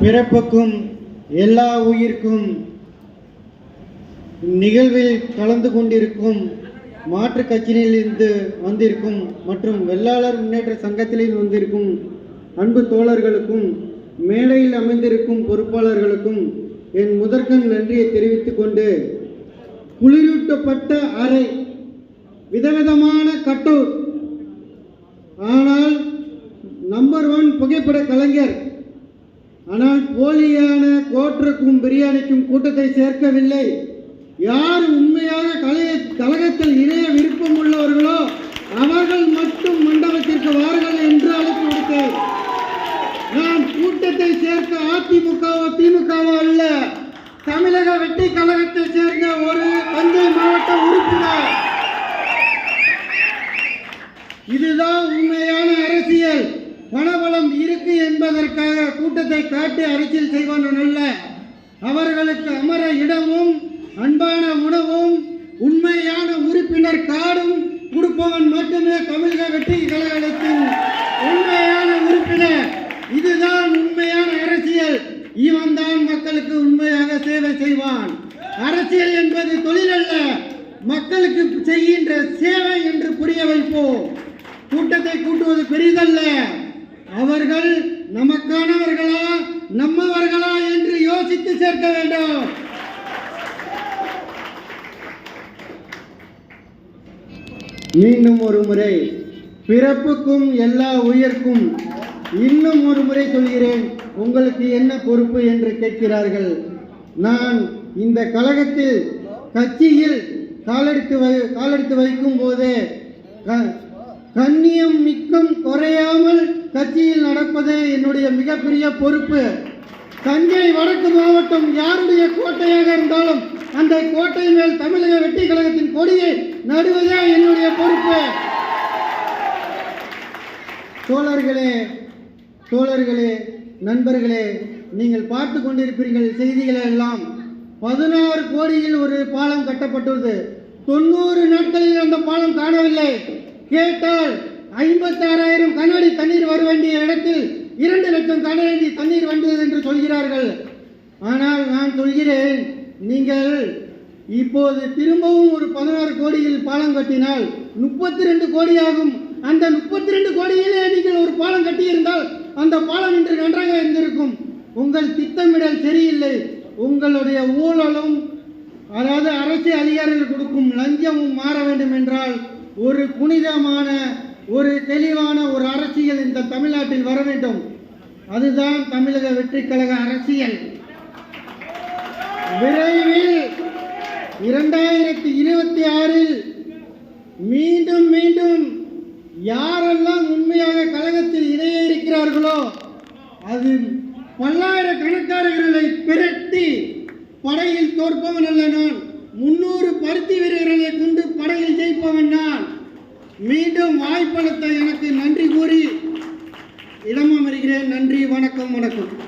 பிறப்புக்கும் எல்லா உயிர்க்கும் நிகழ்வில் கலந்து கொண்டிருக்கும் மாற்றுக் கட்சியிலிருந்து வந்திருக்கும் மற்றும் வெள்ளாளர் முன்னேற்ற சங்கத்திலிருந்து வந்திருக்கும் அன்பு தோழர்களுக்கும் மேடையில் அமைந்திருக்கும் பொறுப்பாளர்களுக்கும் என் முதற்கண் நன்றியை தெரிவித்துக் கொண்டு குளிரூட்டப்பட்ட அறை விதவிதமான கட்டூர். ஆனால் நம்பர் ஒன் புகைப்பட கலைஞர் ஆனால் போலியான கோற்றுக்கும் பிரியாணிக்கும் கூட்டத்தை சேர்க்கவில்லை. யார் உண்மையாக கலைய கழகத்தில் இணைய விருப்பம் உள்ளவர்களோ அவர்கள் மட்டும் மண்டபத்திற்கு வாருங்கள் என்று அழைப்பு கொடுத்தேன் நான் கூட்டத்தை சேர்க்க அதிமுகவோ திமுகவோ அல்ல. தமிழக வெற்றி கழகத்தை சேர்ந்த ஒரு தஞ்சை மாவட்ட உறுப்பினர் இதுதான் உண்மையான அரசியல் பணபலம் இருக்கு என்பதற்காக கூட்டத்தை காட்டி அரசியல் செய்வான் அல்ல. அவர்களுக்கு அமர இடமும் அன்பான உணவும் உண்மையான உறுப்பினர் காடும் கொடுப்பவன் மட்டுமே தமிழக வெற்றி கழகத்தின் உண்மையான உறுப்பினர். இதுதான் உண்மையான அரசியல். இவன் தான் மக்களுக்கு உண்மையாக சேவை செய்வான். அரசியல் என்பது தொழில் அல்ல. மக்களுக்கு செய்கின்ற சேவை என்று புரிய வைப்போம். கூட்டத்தை கூட்டுவது பெரிதல்ல. அவர்கள் நமக்கானவர்களா நம்மவர்களா என்று யோசித்து சேர்க்க வேண்டும். மீண்டும் ஒரு முறை பிறப்புக்கும் எல்லா உயிர்க்கும் இன்னும் ஒரு முறை சொல்கிறேன். உங்களுக்கு என்ன பொறுப்பு என்று கேட்கிறார்கள். நான் இந்த கழகத்தில் கட்சியில் காலெடுத்து வை காலெடுத்து வைக்கும் போது கண்ணியம் மிக்கும் குறைய கட்சியில் நடப்பது என்னுடைய மிகப்பெரிய பொறுப்பு. தஞ்சை வடக்கு மாவட்டம் யாருடைய கோட்டையாக இருந்தாலும் அந்த கோட்டை மேல் தமிழக வெற்றி கழகத்தின் கொடியை நடுவதே என்னுடைய பொறுப்பு. தோழர்களே தோழர்களே நண்பர்களே நீங்கள் பார்த்து கொண்டிருப்பீர்கள் செய்திகளை எல்லாம். பதினாறு கோடியில் ஒரு பாலம் கட்டப்பட்டுள்ளது. தொண்ணூறு நாட்களில் அந்த பாலம் காணவில்லை. கேட்டால் ஐம்பத்தாறாயிரம் கண்ணாடி தண்ணீர் வர வேண்டிய இடத்தில் இரண்டு லட்சம் கண்ணாடி தண்ணீர் வந்தது என்று சொல்கிறார்கள். ஆனால் நான் சொல்கிறேன் நீங்கள் இப்போது திரும்பவும் ஒரு பதினாறு கோடியில் பாலம் கட்டினால் முப்பத்தி ரெண்டு கோடி ஆகும் அந்த முப்பத்தி ரெண்டு கோடியிலே நீங்கள் ஒரு பாலம் கட்டியிருந்தால் அந்த பாலம் இன்று நன்றாக இருந்திருக்கும். உங்கள் திட்டமிடல் சரியில்லை. உங்களுடைய ஊழலும் அதாவது அரசு அதிகாரிகள் கொடுக்கும் லஞ்சமும் மாற வேண்டும் என்றால் ஒரு புனிதமான ஒரு தெளிவான ஒரு அரசியல் இந்த தமிழ்நாட்டில் வர வேண்டும். அதுதான் தமிழக வெற்றி கழக அரசியல். விரைவில் இரண்டாயிரத்தி இருபத்தி ஆறில் மீண்டும் மீண்டும் யாரெல்லாம் உண்மையாக கழகத்தில் இணைய இருக்கிறார்களோ அது பல்லாயிரக்கணக்காரர்களை பிரட்டி படையில் தோற்பவன் அல்ல நான். முன்னூறு பருத்தி வீரர்களை கொண்டு படையில் ஜெயிப்பவன் நான். மீண்டும் வாய்ப்பளித்த எனக்கு நன்றி கூறி இடமமர்கிறேன். நன்றி வணக்கம் வணக்கம்.